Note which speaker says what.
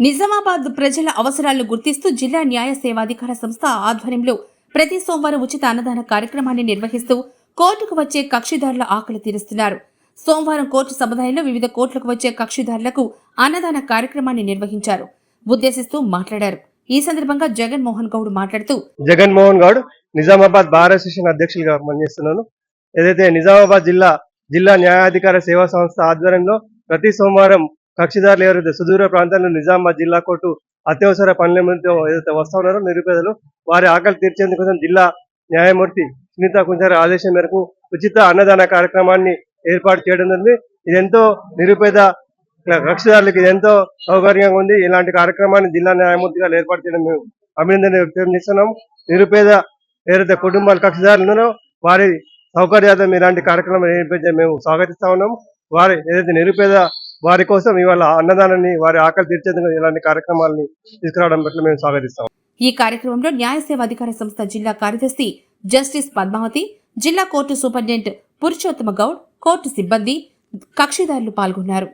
Speaker 1: నిజామాబాద్ ప్రజల అవసరాలను గుర్తిస్తూ జిల్లా న్యాయ సేవాధికార సంస్థ ఆధ్వర్యంలో ప్రతి సోమవారం ఉచిత అన్నదాన కార్యక్రమాన్ని నిర్వహిస్తూ కోర్టుకు వచ్చే కక్షిదారుల ఆకలి తీరుస్తున్నారు. సోమవారం కోర్టు సముదాయంలో వివిధ కోర్టులకు వచ్చే కక్షిదారులకు అన్నదాన కార్యక్రమాన్ని నిర్వహించారు. ఉద్దేశిస్తూ మాట్లాడారు. ఈ సందర్భంగా జగన్మోహన్ గౌడ్ మాట్లాడుతూ
Speaker 2: జగన్మోహన్ గౌడ్ నిజామాబాద్ బార్ అసోసియేషన్ అధ్యక్షులుగా పనిచేస్తున్నాను. ఏదైతే నిజామాబాద్ జిల్లా జిల్లా న్యాయాధికార సేవా సంస్థ ఆధ్వర్యంలో ప్రతి సోమవారం కక్షిదారులు ఎవరైతే సుదూర ప్రాంతాల్లో నిజామాబాద్ జిల్లా కోర్టు అత్యవసర పనుల నిమిత్తం ఏదైతే వస్తా ఉన్నారో నిరుపేదలు వారి ఆకలి తీర్చేందుకోసం జిల్లా న్యాయమూర్తి సునీత కుంచారి ఆదేశం మేరకు ఉచిత అన్నదాన కార్యక్రమాన్ని ఏర్పాటు చేయడం జరిగింది. ఇది ఎంతో నిరుపేద కక్షిదారులకు ఎంతో సౌకర్యంగా ఉంది. ఇలాంటి కార్యక్రమాన్ని జిల్లా న్యాయమూర్తి గారు ఏర్పాటు చేయడం మేము అభినందన వ్యక్తం చేస్తున్నాం నిరుపేద ఏదైతే కుటుంబాలు కక్షిదారులు ఉన్నారో వారి సౌకర్యార్థం ఇలాంటి కార్యక్రమం నిర్వహించే మేము స్వాగతిస్తా ఉన్నాం వారి ఏదైతే నిరుపేద వారి కోసం ఇవాళ అన్నదానాన్ని వారి ఆకలి తీర్చేందుకు ఇలాంటి కార్యక్రమాలని తీసుకురావడం పట్ల మేము స్వాగతిస్తాం.
Speaker 1: ఈ కార్యక్రమంలో న్యాయ సేవాధికార సంస్థ జిల్లా కార్యదర్శి జస్టిస్ పద్మావతి జిల్లా court superintendent Purushottama Goud court సిబ్బంది కక్షిదారులు పాల్గొన్నారు.